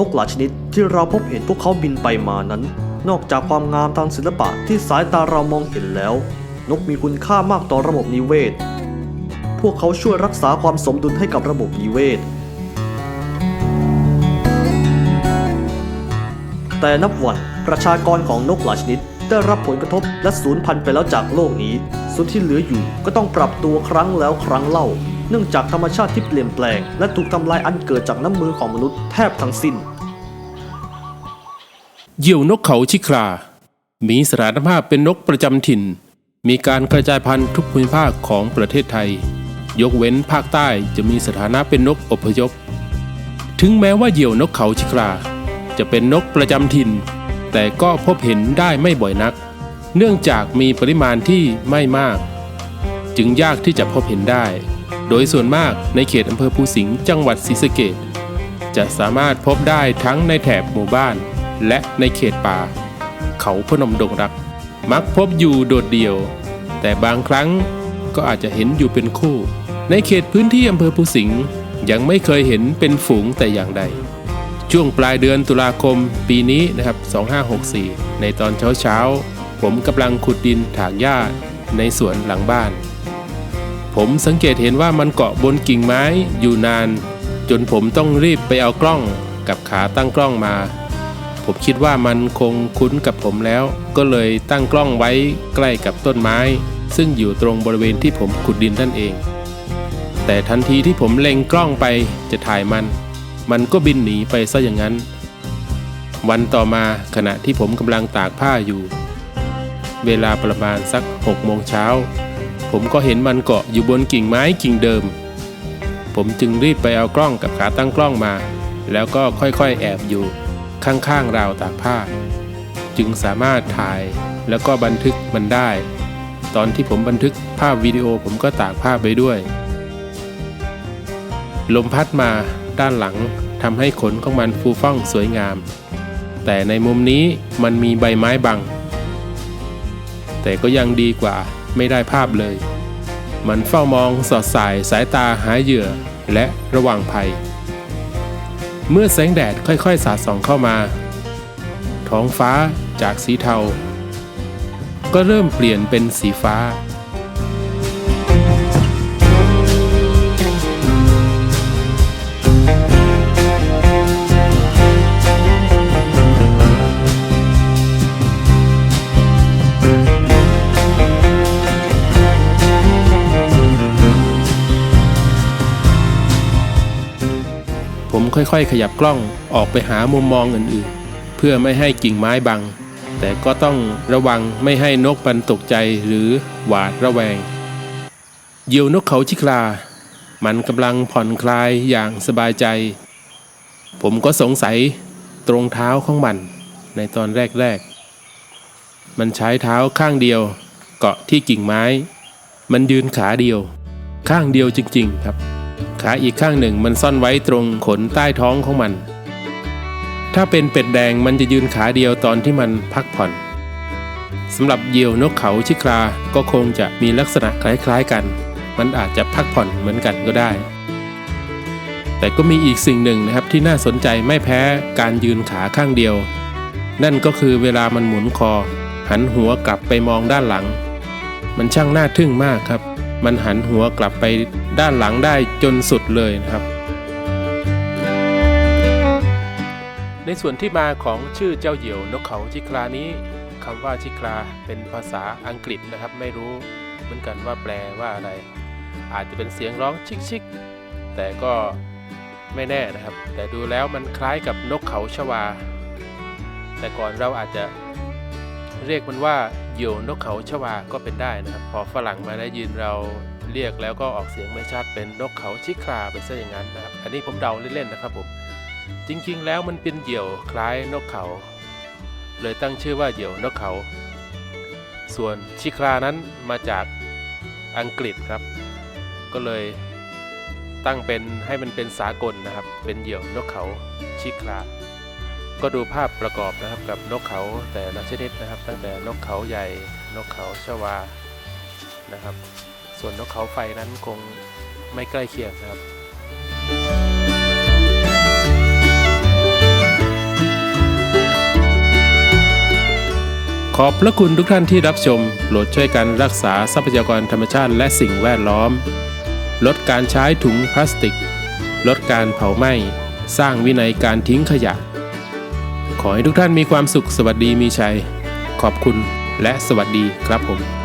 นกหลายชนิดที่เราพบเห็นพวกเขาบินไปมานั้น นอกจากความงามทางศิลปะที่สายตาเรามองเห็นแล้ว นกมีคุณค่ามากต่อระบบนิเวศ พวกเขาช่วยรักษาความสมดุลให้กับระบบนิเวศ แต่นับวันประชากรของนกหลายชนิดได้รับผลกระทบและสูญพันธุ์ไปแล้วจากโลกนี้ ส่วนที่เหลืออยู่ก็ต้องปรับตัวครั้งแล้วครั้งเล่า เนื่องจากธรรมชาติที่เปลี่ยนแปลง และถูกทำลายอันเกิดจากน้ำมือของมนุษย์แทบทั้งสิ้น เหยี่ยวนกเขาชิครา มีสถานภาพเป็นนกประจำถิ่น มีการกระจายพันธุ์ทุกภูมิภาคของประเทศไทย ยกเว้นภาคใต้จะมีสถานะเป็นนกอพยพ ถึงแม้ว่าเหยี่ยวนกเขาชิครา จะเป็นนกประจำถิ่น แต่ก็พบเห็นได้ไม่บ่อยนัก เนื่องจากมีปริมาณที่ไม่มาก จึงยากที่จะพบเห็นได้ โดยส่วนมากในเขตอำเภอภูสิงห์จังหวัดศรีสะเกษจะสามารถพบได้ทั้งในแถบหมู่บ้าน และในเขตป่า เขาพนมดงรัก มักพบอยู่โดดเดี่ยว แต่บางครั้งก็อาจจะเห็นอยู่เป็นคู่ ในเขตพื้นที่อำเภอภูสิงห์ยังไม่เคยเห็นเป็นฝูงแต่อย่างใด ช่วงปลายเดือนตุลาคมปีนี้นะครับ 2564 ในตอนเช้าๆผมกำลังขุดดินถางหญ้าในสวนหลังบ้าน ผมสังเกตเห็นว่ามันเกาะบนกิ่งไม้อยู่นาน จนผมต้องรีบไปเอากล้องกับขาตั้งกล้องมา ผมคิดว่ามันคงคุ้นกับผมแล้ว ก็เลยตั้งกล้องไว้ใกล้กับต้นไม้ ซึ่งอยู่ตรงบริเวณที่ผมขุดดินนั่นเอง แต่ทันทีที่ผมเล็งกล้องไปจะถ่ายมัน มันก็บินหนีไปซะอย่างนั้น วันต่อมาขณะที่ผมกำลังตากผ้าอยู่ เวลาประมาณสัก6โมงเช้า ผมก็เห็นมันเกาะอยู่บนกิ่งไม้กิ่งเดิม ผมจึงรีบไปเอากล้องกับขาตั้งกล้องมา แล้วก็ค่อยๆแอบอยู่ข้างๆราวตากผ้า จึงสามารถถ่ายแล้วก็บันทึกมันได้ ตอนที่ผมบันทึกภาพวิดีโอผมก็ตากผ้าไปด้วย ลมพัดมาด้านหลังทำให้ขนของมันฟูฟ่องสวยงาม แต่ในมุมนี้มันมีใบไม้บัง แต่ก็ยังดีกว่า ไม่ได้ภาพเลย มันเฝ้ามองสอดสายสายตาหาเหยื่อและระวังภัย เมื่อแสงแดดค่อยๆ สาดส่องเข้ามา ท้องฟ้าจากสีเทา ก็เริ่มเปลี่ยนเป็นสีฟ้า ค่อยๆ ขยับกล้องออกไปหามุมมองอื่นๆ เพื่อไม่ให้กิ่งไม้บัง แต่ก็ต้องระวังไม่ให้นกปันตกใจหรือหวาดระแวง เหยี่ยวนกเขาชิคลา มันกำลังผ่อนคลายอย่างสบายใจ ผมก็สงสัยตรงเท้าของมัน ในตอนแรกๆ มันใช้เท้าข้างเดียว เกาะที่กิ่งไม้ มันยืนขาเดียว ข้างเดียวจริง ๆ ครับ ขาอีกข้างหนึ่งมันซ่อนไว้ตรงขนใต้ท้องของมัน ถ้าเป็นเป็ดแดงมันจะยืนขาเดียวตอนที่มันพักผ่อนสำหรับเหยี่ยวนกเขาชิคราก็คงจะมีลักษณะคล้ายๆกัน มันอาจจะพักผ่อนเหมือนกันก็ได้ แต่ก็มีอีกสิ่งหนึ่งนะครับที่น่าสนใจไม่แพ้การยืนขาข้างเดียว นั่นก็คือเวลามันหมุนคอ หันหัวกลับไปมองด้านหลัง มันช่างน่าทึ่งมากครับ มันหันหัวกลับไป ด้านหลังได้จนสุดเลยนะครับ ในส่วนที่มาของชื่อเจ้าเหยี่ยวนกเขาชิคลานี้คำว่าชิคลาเป็นภาษาอังกฤษนะครับ ไม่รู้เหมือนกันว่าแปลว่าอะไร อาจจะเป็นเสียงร้องชิกชิกๆแต่ก็ไม่แน่นะครับ แต่ดูแล้วมันคล้ายกับนกเขาชวา แต่ก่อนเราอาจจะเรียกมันว่าเหยี่ยวนกเขาชวาก็เป็นได้นะครับ พอฝรั่งมาได้ยินเรา เรียกแล้วก็ออกเสียงไม่ชัดเป็นนกเขาชิคราไปซะอย่างนั้นนะครับ อันนี้ผมเดาเล่นๆนะครับผม จริงๆ แล้วมันเป็นเหยี่ยวคล้ายนกเขา เลยตั้งชื่อว่าเหยี่ยวนกเขา ส่วนชิครานั้นมาจากอังกฤษครับ ก็เลยตั้งเป็นให้มันเป็นสากลนะครับ เป็นเหยี่ยวนกเขาชิคราก็ดูภาพประกอบนะครับกับนกเขาแต่ละชนิดนะครับ ตั้งแต่นกเขาใหญ่นกเขาชวานะครับ ส่วนนกเขาไฟนั้นคงไม่ใกล้เคียงครับขอบพระคุณทุกท่านที่รับชมโปรดช่วยกันรักษาทรัพยากรธรรมชาติและสิ่งแวดล้อม ลดการใช้ถุงพลาสติก ลดการเผาไหม้ สร้างวินัยการทิ้งขยะ ขอให้ทุกท่านมีความสุขสวัสดีมีชัย ขอบคุณและสวัสดีครับผม